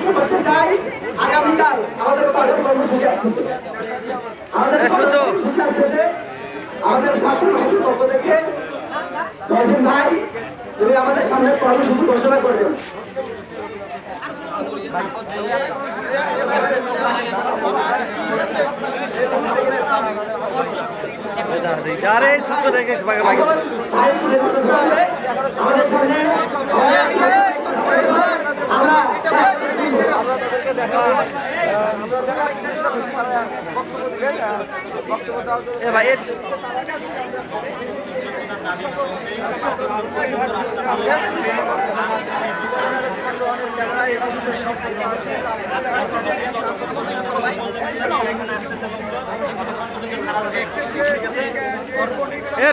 স্পষ্ট করতে চাই আগামীকাল আমাদের পাশের কর্মসূচি আসতেছে আমাদের কর্মসূচি আসতেছে আমাদের ছাত্র ভাইয়ের পক্ষ থেকে রহিম ভাই তুমি আমাদের সামনে কর্মসূচি ঘোষণা করবেন। আমাদের সামনে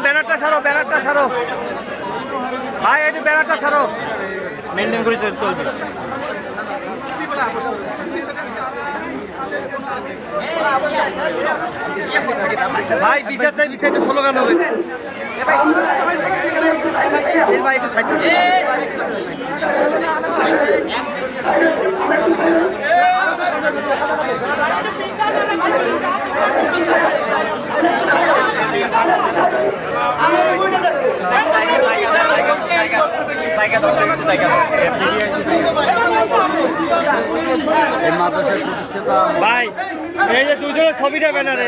ব্যানারটা সারো ব্যানারটা সারো। ভাই এটি ব্যানারটা সারো। মেনটেন করে চল চলবে। ভাই বিচার চাই বিচার একটু স্লোগান হবে ভাই একটু সাইড এই মাদ্রাসার প্রতিষ্ঠাতা ভাই এই যে দুজনের ছবিটা ব্যানারে।